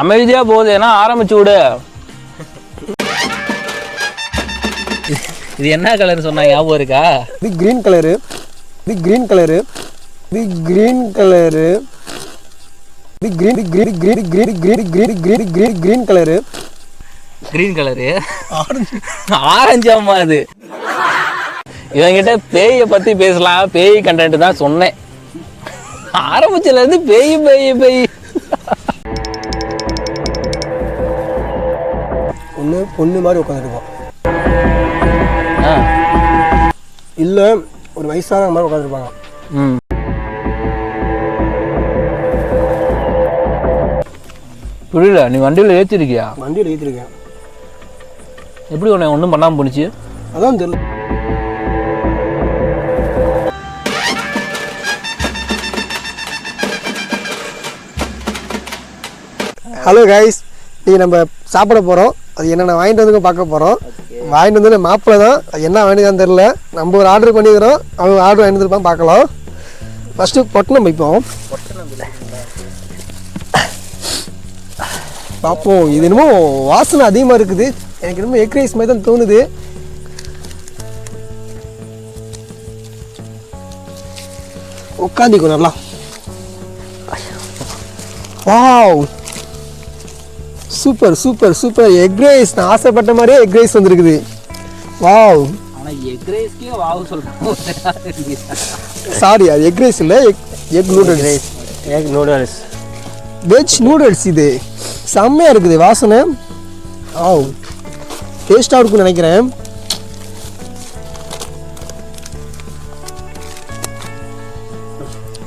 அமைதியா போகுது ஏன்னா ஆரம்பிச்சு விடு. இது என்ன கலர் சொன்னா ஞாபகம் இருக்கா? இது க்ரீன் கலரு இது க்ரீன் கலரு இது க்ரீன் கலரு இது green green green green green green green green green colour green colour ஆரஞ்சாமா அது. இவங்கிட்ட பேயை பத்தி பேசலாம். பேய் கண்டென்ட் தான் சொன்னேன். ஆரம்பிச்சதுல இருந்து பேய் பேய் பேய். ஒன்று பொண்ணு மாதிரி உட்காந்துருப்போம் ஆ, இல்லை ஒரு வயசான மாதிரி உட்காந்துருப்பாங்க. ம். புரியல நீ வண்டியில் ஏற்றிருக்கியா வண்டியில் ஏற்றிருக்கேன் எப்படி உன்னை ஒன்றும் பண்ணாமல் போணுச்சு? அதான் தெரியல ஹலோ கைஸ் நீங்கள் நம்ம சாப்பிட போகிறோம் அது என்னென்ன வாங்கிட்டு வந்து பார்க்க போகிறோம் வாங்கிட்டு வந்து மாப்பிள்ளை தான். அது என்ன வாங்கிட்டு தெரில நம்ம ஒரு ஆர்டர் பண்ணிக்கிறோம் அவங்க ஆர்டர் வாங்கிட்டு இருப்பான் பார்க்கலாம். ஃபஸ்ட்டு பொட்டணம் வைப்போம் பார்ப்போம். இது என்னமோ வாசனை அதிகமாக இருக்குது. எனக்கு என்னமோ எக் ரைஸ் மாதிரி தான் தோணுது. உட்காந்திக்கும் நல்லா. Wow super super super. Egg rice நான் ஆசைப்பட்ட மாதிரியே எக் ரைஸ் வந்திருக்குது. வாவ் ஆனால் எக் ரைஸ்க்கே வாவு சொல்கிறேன் சாரி அது எக் ரைஸ் இல்லை egg egg noodles egg noodles veg noodles இது. செம்மையாக இருக்குது வாசனை. ஆ டேஸ்ட்டாக இருக்கும்னு நினைக்கிறேன்.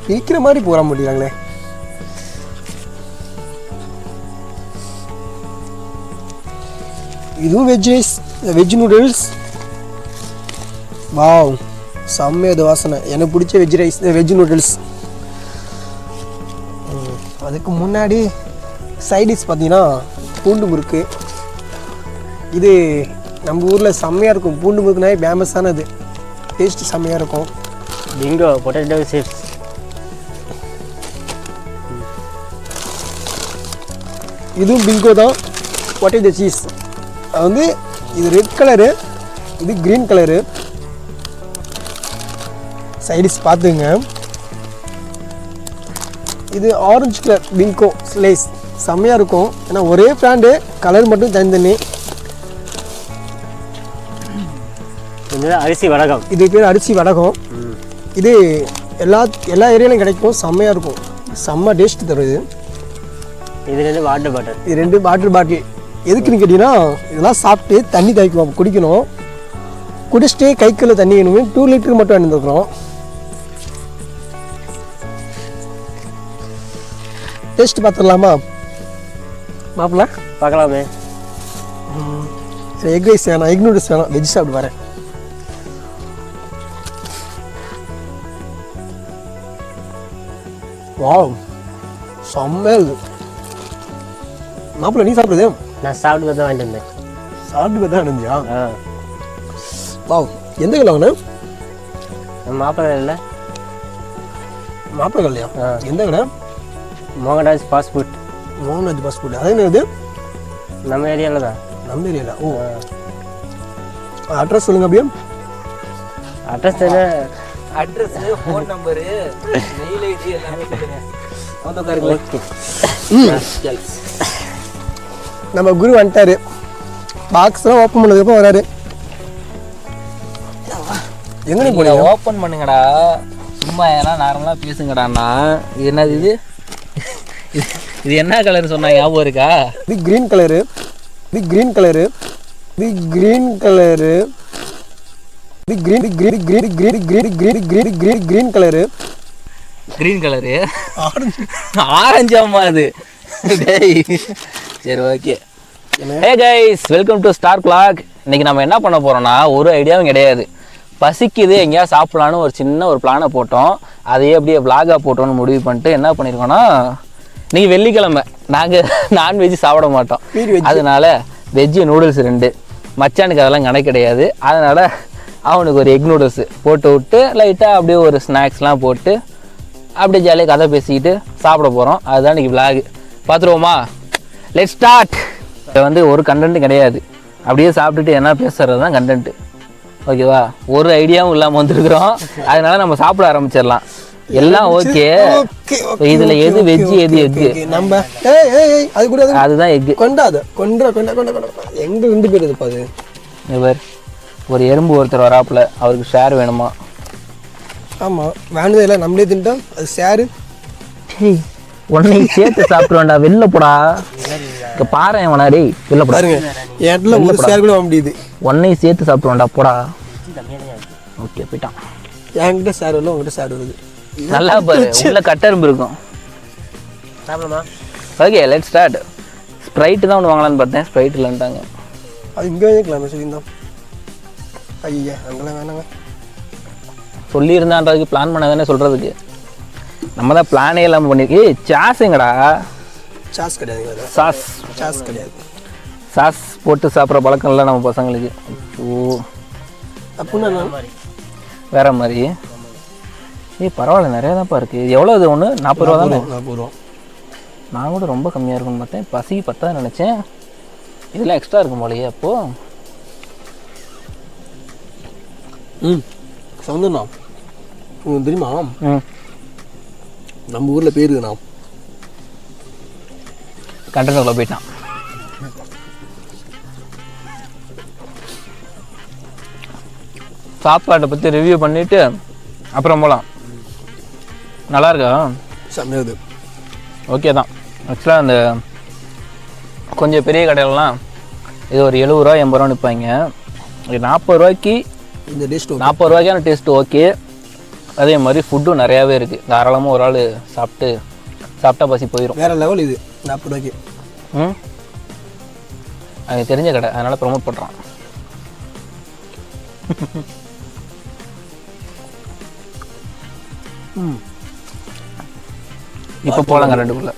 பிரிக்கிற மாதிரி போட முடியலாங்களே. இதுவும் veg rice veg noodles wow செம்மையாக இது வாசனை எனக்கு பிடிச்ச வெஜ் ரைஸ் வெஜ் நூடுல்ஸ் அதுக்கு முன்னாடி சைடிஷ் பார்த்தீங்கன்னா பூண்டு முறுக்கு இது நம்ம ஊரில் செம்மையாக இருக்கும் பூண்டு முறுக்குனாவே ஃபேமஸானது டேஸ்ட் செம்மையாக இருக்கும் பிங்கோ பொட்டேட்டோ சிப்ஸ் இதுவும் பிங்கோ தான் பொட்டேட்டோ சீஸ் அது வந்து இது ரெட் கலரு இது க்ரீன் கலரு சைடிஷ் பார்த்துங்க இது ஆரஞ்சு கலர் பிங்கோ ஸ்லைஸ் செம்மையாக இருக்கும். ஏன்னா ஒரே பிராண்டு கலர் மட்டும் தனித்தனி அரிசி வடகம். இது பேர் அரிசி வடகம். இது எல்லா எல்லா ஏரியாலையும் கிடைக்கும். செம்மையாக இருக்கும். செம்ம டேஸ்ட் தரும் இது. இது ரெண்டு வாட்டர் பட்டர் இது ரெண்டு வாட்டர் பாட்டில் எதுக்குன்னு கேட்டிங்கன்னா இதெல்லாம் சாப்பிட்டு தண்ணி தவிக்கும் குடிக்கணும். குடிச்சிட்டு கைக்குள்ள தண்ணி வேணுமே டூ லிட்டர் மட்டும் அணிந்துக்கிறோம் டேஸ்ட் பார்த்துடலாமா? மாப்பிள்ள? பார்க்கலாமே. எக் ரைஸ் வேணாம் எக் நூடுல்ஸ் வேணாம். வெஜ் சாப்பிட்டு வரேன். வாவ் செம்ம இது மாப்பிள்ள நீ சாப்பிடுது நான் சாப்பிட்டு தான் வாங்கிட்டு வந்தேன். சாப்பிட்டு தான் இருந்தியா ஆ. வாவ் எந்த கிலோ வாங்கின நம்ம மாப்பிள்ளை இல்லை. மாப்பிள்ள கல்லையா ஆ. எந்த கடை Mohanraj food Mohanraj boss food அது என்னது? நம்ம ஏரியாவில் தான். நம்ம ஏரியால? ஓ. அட்ரஸ் சொல்லுங்க அப்படியே அட்ரஸ் என்ன? Address phone number mail ID எல்லாமே சொல்லுங்க ஓகே. நம்ம குரு வந்துட்டாரு. பாக்ஸ்லாம் ஓப்பன் பண்ணதுக்கப்புறம் வராரு. எங்க போனீங்க? ஓப்பன் பண்ணுங்கடா. சும்மா ஏன்னா நார்மலா பேசுங்கடாண்ணா இது என்னது இது? இது- என்ன கலர் சொன்னா ஞாபகம் இருக்கா? இது கிரீன் கலரு இது கிரீன் கலரு இது கிரீன் கலரு இது green green green green green green green green green colour green colour ஆரஞ்சாமா அது. டேய். சரி okay hey guys welcome to star clock இன்னைக்கு நம்ம என்ன பண்ண போறோம்னா ஒரு ஐடியாவும் கிடையாது. பசிக்குது எங்கேயா சாப்பிடலான்னு ஒரு சின்ன ஒரு பிளானை போட்டோம். அதையே அப்படியே vlog-ஆ போட்டோம்னு முடிவு பண்ணிட்டு என்ன பண்ணியிருக்கோம்னா இன்னைக்கு வெள்ளிக்கிழமை. நாங்கள் நான்வெஜ் சாப்பிட மாட்டோம். அதனால வெஜ்ஜு நூடுல்ஸ் ரெண்டு. மச்சானுக்கு அதெல்லாம் கணக்கு கிடையாது. அதனால அவனுக்கு ஒரு எக் நூடுல்ஸ் போட்டு விட்டு லைட்டாக அப்படியே ஒரு ஸ்நாக்ஸ்லாம் போட்டு அப்படியே ஜாலியாக கதை பேசிக்கிட்டு சாப்பிட போகிறோம் அதுதான் இன்னைக்கு vlog. பார்த்துருவோமா லெட் ஸ்டார்ட் இது வந்து ஒரு கண்டென்ட் கிடையாது. அப்படியே சாப்பிட்டுட்டு என்ன பேசுறது தான் கண்டென்ட் ஓகேவா ஒரு ஐடியாவும் இல்லாமல் வந்திருக்கிறோம். அதனால நம்ம சாப்பிட ஆரம்பிச்சிடலாம். எல்லாம் ஓகே இதுல எது வெஜ் எது எக்கு நம்ம அது கூட அது அதுதான் எக்கு கொண்டாத. கொண்டா கொண்டா கொண்டா கொண்டா எங்க ரெண்டு பேர் இதுப்பா அது இவர் ஒரு எறும்பு ஒருத்தர் வராப்புல. அவருக்கு ஷேர் வேணுமா? ஆமா. வேணுதே இல்லை. நம்மளே தின்ட்டோம். அது சேரு உன்னை சேர்த்து சாப்பிடுவேன்டா வெளில போடா. இங்க பாரு அவனா டேய் வெளில போடா. இடத்துல ஒரு சேர் கூட முடியுது. உன்னை சேர்த்து சாப்பிடுவேன்டா போடா. ஓகே போயிட்டான். என்கிட்ட சேர் வரல உங்ககிட்ட சேர் வருது. நல்லா பாரு உள்ள கட்டெரும்பு இருக்கும். சாப்பிடலாமா? ஓகே லெட் ஸ்டார்ட் ஸ்ப்ரைட் தான் ஒன்று வாங்கலாம்னு பார்த்தேன் ஸ்ப்ரைட் இல்லைன்ட்டாங்க. அது இங்கே வைக்கலாமே சொல்லியிருந்தோம் ஐயா அங்கெல்லாம் வேணாங்க. சொல்லியிருந்தான்றதுக்கு பிளான் பண்ண தானே சொல்கிறதுக்கு நம்ம தான் பிளானே இல்லாமல் பண்ணிருக்கு ஏய் சாஸுங்கடா சாஸ் கிடையாதுங்க அது. சாஸ் சாஸ் கிடையாது. சாஸ் போட்டு சாப்பிட்ற பழக்கம் இல்லை நம்ம பசங்களுக்கு. ஓ அப்படின்னா வேற மாதிரி. ஏய் பரவாயில்ல நிறையா தான்ப்பா இருக்குது இது எவ்வளோ இது ஒன்று நாற்பது ரூபா தானே? நாற்பது ரூபா நான் கூட ரொம்ப கம்மியாக இருக்கும்னு பார்த்தேன். பசிக்கு பத்தா நினச்சேன். இதெல்லாம் எக்ஸ்ட்ரா இருக்கும் போலயே அப்போது ம். உங்களுக்கு தெரியுமா? ம். நம்ம ஊரில் பேர் இருக்குண்ணா கண்டென்ட்டுக்குள்ளே போயிட்டான். சாப்பாட்டை பற்றி ரிவ்யூ பண்ணிவிட்டு அப்புறம் போகலாம் நல்லா இருக்கா? செம்மையாது ஓகே தான். ஆக்சுவலாக அந்த கொஞ்சம் பெரிய கடையிலலாம் இது ஒரு எழுபது ரூபா எண்பது ரூபா நிற்பாங்க நாற்பது ரூபாய்க்கு இந்த டேஸ்ட் நாற்பது ரூபாய்க்கான டேஸ்ட் ஓகே அதே மாதிரி ஃபுட்டும் நிறையாவே இருக்குது தாராளமாக ஒரு ஆள் சாப்பிட்டு சாப்பிட்டா பசி போயிடும் வேற லெவல் இது. நாற்பது ரூபாய்க்கு ம்? எனக்கு தெரிஞ்ச கடை. அதனால் ப்ரொமோட் பண்ணுறான் இப்போ போகலாங்க ரெண்டுக்குள்ள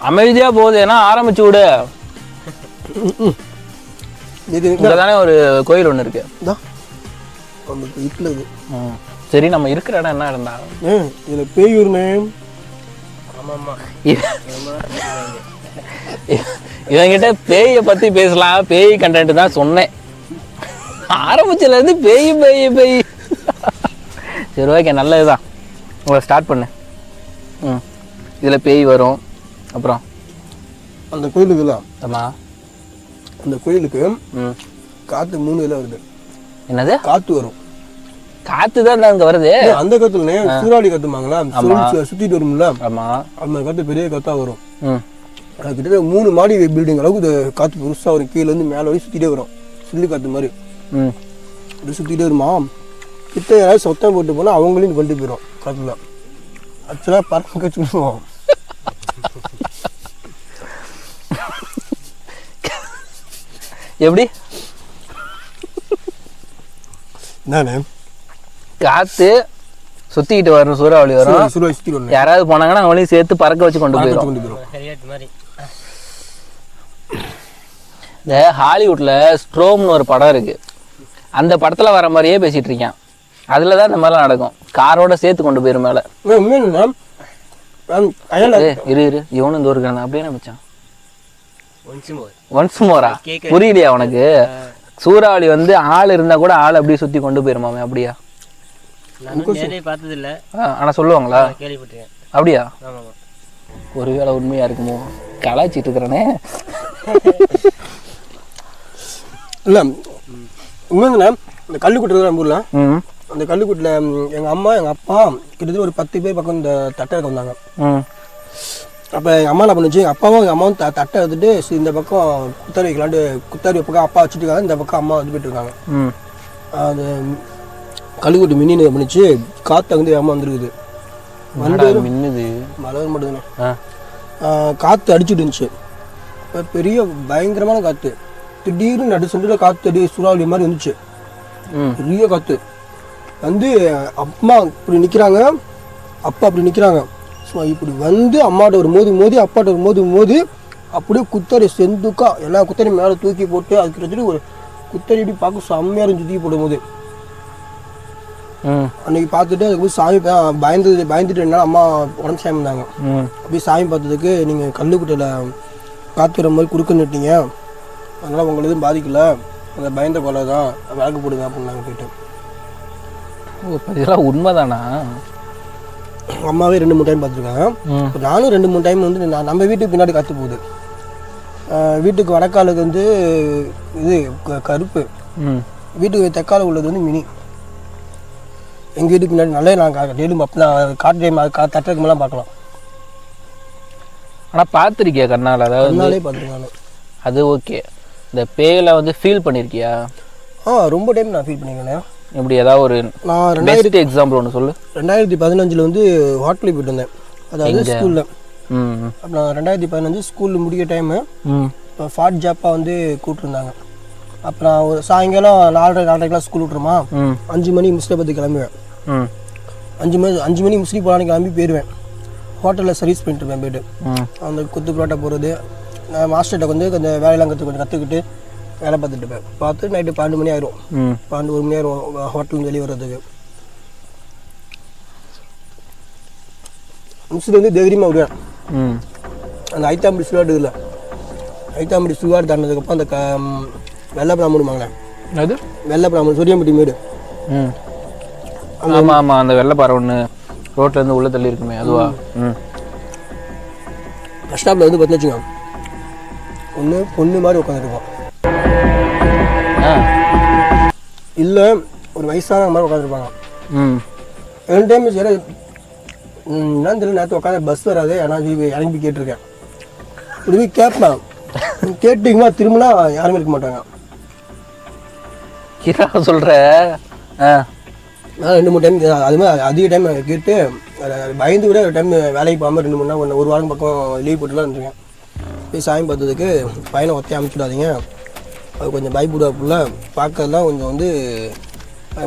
அமைதியா போகுது. ஏன்னா ஆரம்பிச்சு விடு. இது இங்கே தானே ஒரு கோயில் ஒன்று இருக்கு. நமக்கு வீட்டில் இது. ம். சரி நம்ம இருக்கிற இடம் என்ன ஏ இதில் பேயூர்னே ஆமாம் ஆமாம் இவ- இவன்கிட்ட பேயை பத்தி பேசலாம். பேய் கண்டென்ட் தான் சொன்னேன். ஆரம்பிச்சதுல இருந்து பேய் பேய் பேய். சரி ஓகே நல்லதுதான். உங்களை ஸ்டார்ட் பண்ணு. ம். இதில் பேய் வரும். அப்புறம்? அந்த கோயிலுக்குல ஆமா. அந்த கோயிலுக்கு காற்று மூணு இதில் வருது. என்னது? காற்று வரும். காத்து தான் அங்கே வருது? அந்த காத்துலனே சூறாவளி காத்துமாங்களா சுத்திட்டு வரும்ல? ஆமா. அந்த காத்து பெரிய காத்தா வரும். கிட்டத்தட்ட மூணு மாடி பில்டிங் அளவுக்கு காத்து பெருசா வரும். கீழ இருந்து மேல வரைக்கும் சுத்திட்டே வரும். சுள்ளி காத்து மாதிரி. ம். இது சுத்திட்டே வருமா? கிட்ட யாராவது சொத்தம் போட்டு போனா அவங்களையும் கொண்டு போயிடும் காத்துல. ஆக்சுவலாக பறக்க சொல்லுவோம் எப்படி? என்னண்ணே? காத்து சுத்திக்கிட்டு வரும் சூறாவளி வரும். யாராவது போனாங்கன்னா அவங்களையும் சேர்த்து பறக்க வச்சு கொண்டு போயிடும் போயிடும் இந்த ஹாலிவுட்ல ஸ்ட்ரோம்னு ஒரு படம் இருக்கு. அந்த படத்துல வர மாதிரியே பேசிட்டு இருக்கான். அதுல தான் இந்த மாதிரிலாம் நடக்கும். காரோட சேர்த்து கொண்டு போயிரும் மேல. இரு இரு. இவனும் இந்த ஒரு அப்படியே மச்சான்? ஒன்ஸ் மோர் புரியலையா உனக்கு? சூறாவளி வந்து ஆள் இருந்தா கூட ஆள் அப்படியே சுத்தி கொண்டு போயிருமாமே அப்படியா? நான் நேரே பார்த்ததில்ல. ஆ, ஆனா சொல்லுவாங்களா? கேள்விப்பட்டிருக்கேன். அப்படியா? ஒருவேளை உண்மையா இருக்குமோ? கலாய்ச்சிட்டு இருக்கிறனே. இல்லை உண்மைங்கண்ணா இந்த கல்லுக்குட்டு நம்ம ஊரில். அந்த கல்லுக்குட்டில் எங்கள் அம்மா எங்கள் அப்பா கிட்டத்தட்ட ஒரு பத்து பேர் பக்கம் இந்த தட்டை வந்தாங்க. ம். அப்போ எங்கள் அம்மா என்ன பண்ணுச்சு அப்பாவும் எங்கள் அம்மாவும் த தட்டை எடுத்துட்டு சரி, இந்த பக்கம் குத்தாரி வைக்கலான்ட்டு குத்தாரி பக்கம் அப்பா வச்சுட்டு இருக்காங்க. இந்த பக்கம் அம்மா வந்து போயிட்டு இருக்காங்க ம். அது கல்லுக்குட்டி மின்னு பண்ணிச்சு காற்று வந்து அம்மா வந்துருக்குது. என்னடா மின்னுது? மழை மட்டும் ஆ. காற்று அடிச்சுட்டு இருந்துச்சு. அப்ப பெரிய பயங்கரமான காற்று திடீர்னு நடு சென்டரில் காற்று அடி சூறாவளி மாதிரி வந்துச்சு. ம். பெரிய காற்று வந்து அம்மா இப்படி நிற்கிறாங்க அப்பா அப்படி நிற்கிறாங்க ஸோ இப்படி வந்து அம்மாட்ட ஒரு மோதி மோதி அப்பாட்ட ஒரு மோதி மோதி அப்படியே குத்தரி செந்துக்கா எல்லா குத்தரையும் மேலே தூக்கி போட்டு அது கிட்டத்தட்ட ஒரு குத்தரி இப்படி பார்க்க செம்மையாக இருந்துச்சு தூக்கி போடும் போது ம் அன்னைக்கு பார்த்துட்டு அதுக்கு போய் சாமி பயந்து பயந்துட்டு ரெண்டு நாள் அம்மா உடம்பு சாமி இருந்தாங்க. போய் சாமி பார்த்ததுக்கு நீங்கள் கல்லுக்குட்டையில் வர மாதிரி குறுக்க நிட்டீங்க அதனால் உங்களை எதுவும் பாதிக்கல. அந்த பயந்த கொலை தான் விளக்கு போடுங்க அப்படின்னாங்க போயிட்டு. இதெல்லாம் உண்மைதானா? அம்மாவே ரெண்டு மூணு டைம் பார்த்துருக்காங்க. நானும் ரெண்டு மூணு டைம் வந்து நான் நம்ம வீட்டுக்கு பின்னாடி காற்று போகுது. வீட்டுக்கு வடக்காலுக்கு வந்து இது கருப்பு. வீட்டுக்கு தெற்கால உள்ளது வந்து மினி. எங்கள் வீட்டுக்கு பின்னாடி நல்லா நான் டெய்லியும் நான் காட்டு டைம் தட்டுறதுக்கு மேலாம் பார்க்கலாம். ஆனால் பார்த்துருக்கியா கண்ணால்? அதாவது அதனாலே பார்த்துருக்காங்க அது ஓகே இந்த பேயில வந்து ஃபீல் பண்ணியிருக்கியா ஆ ரொம்ப டைம் நான் ஃபீல் பண்ணிக்கிறேன் இப்படி ஏதாவது ஒரு நான் ரெண்டாயிரத்தி எக்ஸாம்பிள் ஒன்று சொல்லு. ரெண்டாயிரத்தி பதினஞ்சில் வந்து ஹோட்டலுக்கு போயிட்டு வந்தேன் அதாவது ஸ்கூலில் ம். அப்புறம் ரெண்டாயிரத்தி பதினஞ்சு ஸ்கூலில் முடிக்க டைமு ம் ஃபாட் ஜாப்பாக வந்து கூப்பிட்ருந்தாங்க அப்புறம் ஒரு சாயங்காலம் நாலரை நாலரைக்கெலாம் ஸ்கூல் விட்ருமா அஞ்சு மணி முஸ்லிம் பற்றி கிளம்புவேன் அஞ்சு மணி அஞ்சு மணி முஸ்லீம் போகலான்னு கிளம்பி போயிடுவேன் ஹோட்டலில் சர்வீஸ் பண்ணிட்டு இருப்பேன் போயிட்டு. அந்த குத்து புரோட்டா போகிறது நான் மாஸ்டர்கிட்ட வந்து கொஞ்சம் வேலையெல்லாம் கற்று கொஞ்சம் கற்றுக்கிட்டு வேலை பார்த்துட்டு இருப்பேன். பார்த்து நைட்டு பன்னெண்டு மணி ஆயிரும். பன்னெண்டு ஒரு மணி ஆயிரும் ஹோட்டல் வெளியே வர்றதுக்கு. முஸ்லீம் வந்து தைரியமாக விடுவேன். ம். அந்த ஐத்தாம்படி சுடுகாடு இல்லை ஐத்தாம்படி சுடுகாடு தாண்டினதுக்கப்புறம் அந்த க வெள்ளை பிராமணுமாங்களே அது வெள்ளை பிராமணம் சூரியம்பட்டி மேடு. ஆமாம் ஆமாம் அந்த வெள்ளைப்பாறை ஒன்று ரோட்ல இருந்து உள்ள தள்ளி இருக்குமே அதுவா? ம். பஸ் ஸ்டாப்பில் வந்து பார்த்து வச்சுக்கோங்க. ஒன்று பொண்ணு மாதிரி உட்காந்துருப்போம் இல்லை ஒரு வயசான மாதிரி உட்காந்துருப்பாங்க ம். ரெண்டு டைம் சரி என்னன்னு தெரியல நேற்று உட்காந்து பஸ் வராது ஆனால் இறங்கி கேட்டிருக்கேன். போய் கேட்பேன். கேட்டிங்கன்னா திரும்பினா யாருமே இருக்க மாட்டாங்க. கீரா சொல்கிற ஆ. ரெண்டு மூணு டைம் அது மாதிரி அதிக டைம் கேட்டு பயந்து கூட ஒரு டைம் வேலைக்கு போகாமல் ரெண்டு மூணு நாள் ஒன்று ஒரு வாரம் பக்கம் லீவ் போட்டுலாம் இருந்திருக்கேன். போய் சாமி பார்த்ததுக்கு பையனை ஒத்தையை அமுச்சுடாதீங்க. அது கொஞ்சம் பயப்படுவாப்புல பார்க்கறதுலாம் கொஞ்சம் வந்து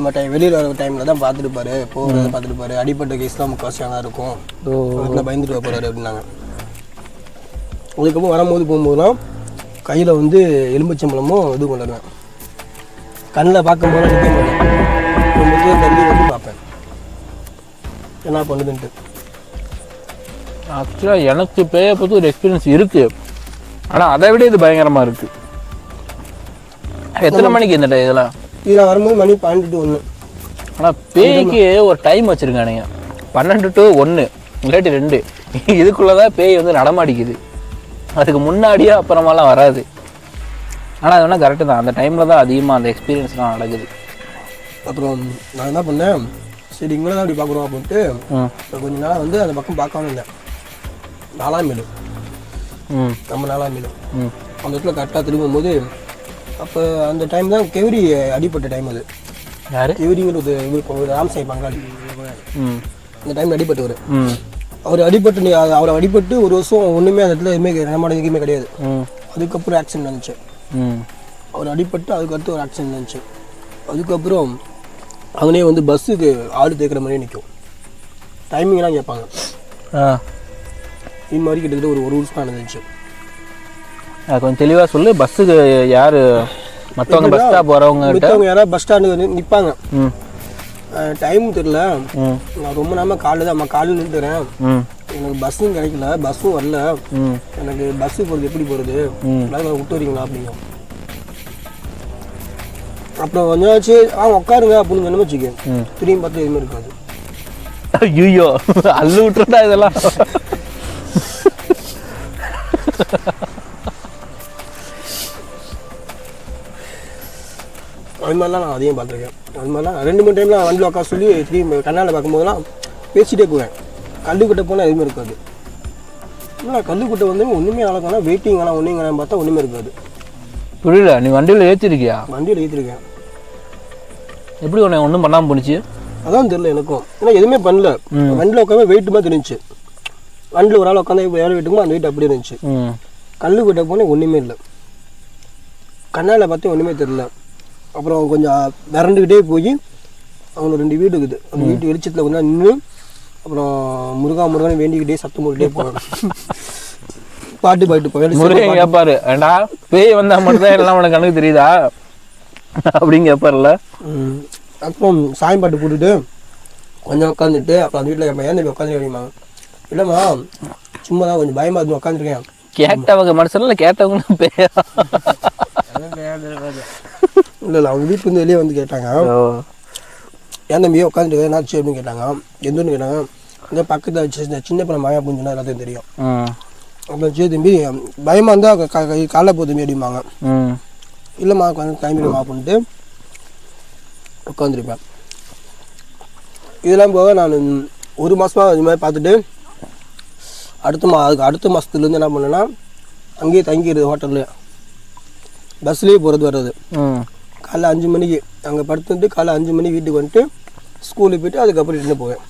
மாதிரி டைம் வெளியில் வர டைமில் தான் பார்த்துட்டு போகிறத பார்த்துட்டு பாரு அடிப்பட்ட கேஸ்லாம் முக்கால்வாசியாக தான் இருக்கும். அதுக்குள்ள பயந்துட்டு போகிறாரு அப்படின்னாங்க. அதுக்கப்புறம் வரும்போது போகும்போதுலாம் கையில் வந்து எலும்புச்சம்பளமும் இது கொண்டு வருவேன். கண்ணில் பார்க்கும்போது நிற்க மாட்டேன் தூரம் தள்ளி வந்து பார்ப்பேன். என்ன பண்ணுதுன்ட்டு. ஆக்சுவலாக எனக்கு பேயை பற்றி ஒரு எக்ஸ்பீரியன்ஸ் இருக்கு. ஆனால் அதை விட இது பயங்கரமாக இருக்கு. எத்தனை மணிக்கு இந்த இதெல்லாம்? இது நான் வரும்போது மணி பன்னெண்டு டு ஒன்று ஆனால் பேய்க்கு ஒரு டைம் வச்சுருக்கானுங்க பன்னெண்டு டு ஒன்று இல்லாட்டி ரெண்டு. இதுக்குள்ளே தான் பேய் வந்து நடமாடிக்குது. அதுக்கு முன்னாடியே அப்புறமாலாம் வராது. ஆனால் அது வேணால் கரெக்டு தான். அந்த டைமில் தான் அதிகமாக அந்த எக்ஸ்பீரியன்ஸ்லாம் நடக்குது. அப்புறம் நான் என்ன பண்ணேன்? சரி இங்கே தான் அப்படி பார்க்குறோம் அப்படின்ட்டு கொஞ்ச நாள் வந்து அந்த பக்கம் பார்க்காம இருந்தேன். நாலாம் மீன் ம். நம்ம நாலாம் மீன் ம். அந்த இடத்துல கரெக்டாக திரும்பும்போது அப்போ அந்த டைம் தான் கெவரி அடிப்பட்ட டைம் அது. யாரு? கெவரிங்கிற ஒரு இவர் ராம்சாய் பங்காளி. அந்த டைம் அடிப்பட்டவர் ம். அவர் அடிபட்டு அவர் அடிபட்டு ஒரு வருஷம் ஒன்றுமே அந்த இடத்துல எதுவுமே நடமாட எதுவுமே கிடையாது. அதுக்கப்புறம் ஆக்சிடென்ட் இருந்துச்சு ம். அவர் அடிபட்டு அதுக்கடுத்து ஒரு ஆக்சிடென்ட் இருந்துச்சு அதுக்கப்புறம் அவனே வந்து பஸ்ஸுக்கு ஆடு தேய்க்கிற மாதிரி நிற்கும் டைமிங்லாம் கேட்பாங்க. இது மாதிரி கிட்டத்தட்ட ஒரு ஒரு வருஷம் நடந்துச்சு. கொஞ்சம் தெளிவாக சொல்லு. பஸ்ஸுக்கு யார்? மற்றவங்க பஸ் ஸ்டாப் வரவங்க கிட்ட? மித்தவங்க யாராவது பஸ் ஸ்டாண்டு நிற்பாங்க டைம் தெரில ம். நான் ரொம்ப நேரமாக காலையில் தான் அம்மா காலையில் நின்றுறேன் எனக்கு பஸ்ஸும் கிடைக்கல பஸ்ஸும் வரல. எனக்கு பஸ்ஸு போகிறது எப்படி போகிறது விட்டு வரீங்களா அப்படிங்க அப்புறம் கொஞ்சம் ஆச்சு. ஆ உட்காருங்க அப்படின்னு சொன்ன வச்சுக்க திரும்பி பார்த்து எதுவுமே இருக்காது. ஐயோ அள்ளு விட்டுருந்தா இதெல்லாம். அது மாதிரிலாம் நான் அதையும் பார்த்துருக்கேன். அது மாதிரிலாம் ரெண்டு மூணு டைம்லாம் வண்டியில் உட்கார சொல்லி திரும்பி கண்ணால் பார்க்கும்போதெல்லாம் பேசிட்டே போவேன். கல்லுக்கிட்ட போனால் எதுவுமே இருக்காது. இல்லை கல்லுக்கிட்ட வந்து ஒன்றுமே ஆளக்கானா வெயிட்டிங் ஆனால் ஒன்றும் காணாம பார்த்தா ஒன்றுமே இருக்காது. புரியல நீ வண்டியில் ஏற்றிருக்கியா வண்டியில் ஏற்றிருக்கேன் எப்படி உன்னை ஒன்றும் பண்ணாமல் போணுச்சு? அதான் தெரியல எனக்கும். ஏன்னா எதுவுமே பண்ணல. வண்டியில் உட்காந்து வெயிட் மாதிரி தெரிஞ்சுச்சு வண்டியில் ஒரு ஆள் உட்காந்து எவ்வளோ வெயிட்டுமோ அந்த வெயிட் அப்படியே இருந்துச்சு. கல்லுக்கிட்ட போனால் ஒன்றுமே இல்லை. கண்ணால் பார்த்தா ஒன்றுமே தெரில அப்புறம் கொஞ்சம் விரண்டுக்கிட்டே போய் அவங்க ரெண்டு வீடு இருக்குது. அந்த வீட்டு வெளிச்சத்தில் கொஞ்சம் நின்று அப்புறம் முருகா முருகன் வேண்டிக்கிட்டே சத்தம் போட்டுட்டே போவேன் பாட்டு பாட்டு போவேன் முருகன் கேட்பாரு ஏண்டா பேய் வந்தா மட்டும் தான் எல்லாம் உனக்கு கணக்கு தெரியுதா? அப்படின்னு கேட்பார்ல. அப்புறம் சாமி பாட்டு போட்டுட்டு கொஞ்சம் உட்காந்துட்டு அப்புறம் அந்த வீட்டில் ஏன் தம்பி உட்காந்து அப்படிம்பாங்க. இல்லைம்மா சும்மா தான் கொஞ்சம் பயமாக இருந்து உட்காந்துருக்கேன் கேட்டவங்க மனசுல இல்லை கேட்டவங்க பேயா? இல்லை இல்லை அவங்க வீட்டுலேருந்து வெளியே வந்து கேட்டாங்க. ஏன் தம்பி உட்காந்துட்டு என்னாச்சு? அப்படின்னு கேட்டாங்க. எந்த ஒன்று கேட்டாங்க? இந்த பக்கத்தில் சின்ன சின்ன பிள்ளை மாயா புஞ்சுனா எல்லாத்தையும் தெரியும். அப்புறம் சரி தம்பி பயமாக இருந்தால் காலைல போகுது தம்பி அப்படிம்பாங்க. இல்லைம்மா கொஞ்சம் கிளம்பிடுமா அப்படின்ட்டு உட்காந்துருப்பேன் இதெல்லாம் போக நான் ஒரு மாதமாக இது மாதிரி பார்த்துட்டு அடுத்த மா அதுக்கு அடுத்த மாதத்துலேருந்து என்ன பண்ணேன்னா அங்கேயே தங்கிடுது ஹோட்டலில். பஸ்லேயே போகிறது வர்றது. காலைல அஞ்சு மணிக்கு. அங்கே படுத்துட்டு காலைல அஞ்சு மணி வீட்டுக்கு வந்துட்டு ஸ்கூலுக்கு போயிட்டு அதுக்கப்புறம் ரிட்டர்ன் போவேன்.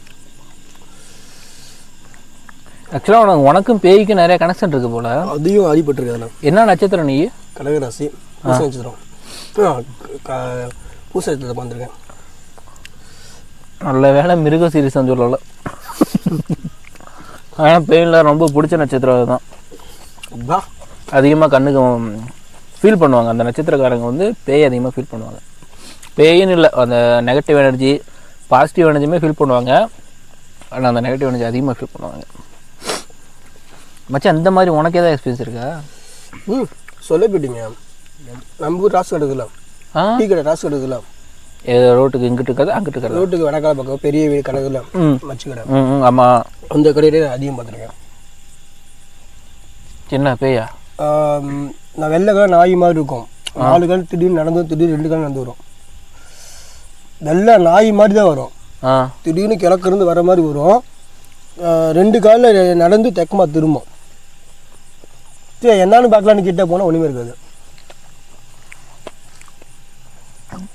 ஆக்சுவலாக உனக்கு உனக்கும் பேய்க்கும் நிறைய கனெக்ஷன் இருக்கு போல. அதையும் அடிபட்டிருக்கு என்ன நட்சத்திரம் நீ? கடகராசி பூச நட்சத்திரம். பூச நட்சத்திரத்தை வந்திருக்கேன் நல்ல வேலை மிருக சீரிஸ் சொல்லல. ஆனால் பேயில் ரொம்ப பிடிச்ச நட்சத்திரம் அதுதான். அதிகமாக கண்ணுக்கு ஃபீல் பண்ணுவாங்க. அந்த நட்சத்திரக்காரங்க வந்து பேய் அதிகமாக ஃபீல் பண்ணுவாங்க. பேயின்னு இல்லை அந்த நெகட்டிவ் எனர்ஜி பாசிட்டிவ் எனர்ஜியுமே ஃபீல் பண்ணுவாங்க. ஆனால் அந்த நெகட்டிவ் எனர்ஜி அதிகமாக ஃபீல் பண்ணுவாங்க. மச்சான் அந்த மாதிரி உனக்கு ஏதாவது எக்ஸ்பீரியன்ஸ் இருக்கா? ம் சொல்ல போயிட்டீங்க. நம்ம ஊர் ராசு கிடக்குல ஆ? டீ கடை ராசு கிடக்குல ஏதோ ரோட்டுக்கு இங்கிட்டு இருக்கிறது அங்கிட்டு இருக்கிறது. ரோட்டுக்கு வடக்கால பக்கம் பெரிய வீடு கிடக்குல ம். மச்சு கடை. ம் ஆமாம் அந்த கடையிலே நான் அதிகம் பார்த்துருக்கேன். என்ன பேயா? நான் வெள்ளை கலர் நாய் மாதிரி இருக்கும். நாலு கால் திடீர்னு நடந்து வரும், திடீர்னு ரெண்டு கால் நடந்து வரும். வெள்ளை நாய் மாதிரி தான் வரும். திடீர்னு கிழக்கு இருந்து வர மாதிரி வரும். ரெண்டு காலில் நடந்து தெக்கமா திரும்பும். சரி என்னன்னு பார்க்கலான்னு கிட்ட போனால் ஒன்றுமே இருக்காது.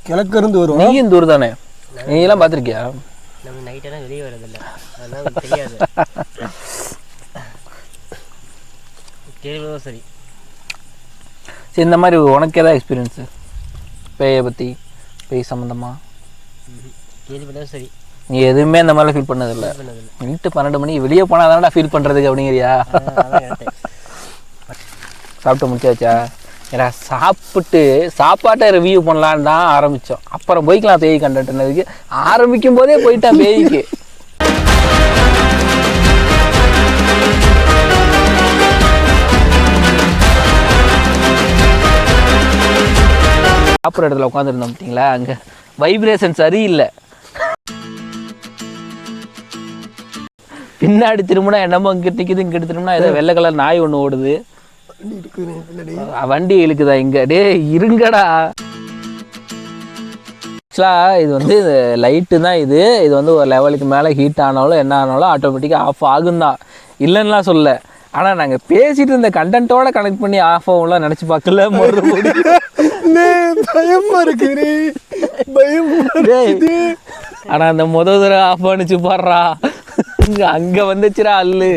கிழக்கு இருந்து வரும். நீயும் தூர் தானே? நீலாம் பார்த்துருக்கியா? நம்ம நைட்டெல்லாம் வெளியே வரதில்ல அதனால நமக்கு தெரியாது. சரி. சரி இந்த மாதிரி உனக்கு ஏதாவது எக்ஸ்பீரியன்ஸு பேயை பற்றி பேய் சம்மந்தமாக சரி. நீ எதுவுமே இந்த மாதிரிலாம் ஃபீல் பண்ணதில்ல. நைட்டு பன்னெண்டு மணி வெளியே போனால் தானடா ஃபீல் பண்ணுறதுக்கு அப்படிங்கிறியா? சாப்பிட்டு முடிச்சாச்சா? ஏடா சாப்பிட்டு சாப்பாட்டை ரிவ்யூ பண்ணலான்னு தான் ஆரம்பித்தோம் அப்புறம் போய்க்கலாம் பேய் கண்டதுக்கு ஆரம்பிக்கும் போதே போயிட்டான் பேய்க்கு. சாப்பிட்ற இடத்துல உட்காந்துருந்தோம் பார்த்தீங்களா? அங்கே வைப்ரேஷன் சரியில்லை. பின்னாடி திரும்பினா என்னமோ இங்கிட்டு நிற்கிது இங்கிட்டு திரும்பினா ஏதோ வெள்ளை கலர் நாய் ஒன்று ஓடுது. வண்டி இழுக்குதா இங்க? டேய் இருங்கடா. ஆக்சுவலாக இது வந்து லைட்டு தான் இது. இது வந்து ஒரு லெவலுக்கு மேலே ஹீட் ஆனாலும் என்ன ஆனாலும் ஆட்டோமேட்டிக்காக ஆஃப் ஆகும் தான் இல்லைன்னுலாம் சொல்ல ஆனால் நாங்கள் பேசிட்டு இருந்த கண்டென்ட்டோட கனெக்ட் பண்ணி ஆஃப் ஆகும்லாம் நினச்சி பார்க்கல பயமா இருக்குது பயமா ஆனால் அந்த முத தடவை ஆஃப் பண்ணிச்சு பாடுறா. அங்கே வந்துச்சுடா அல்லு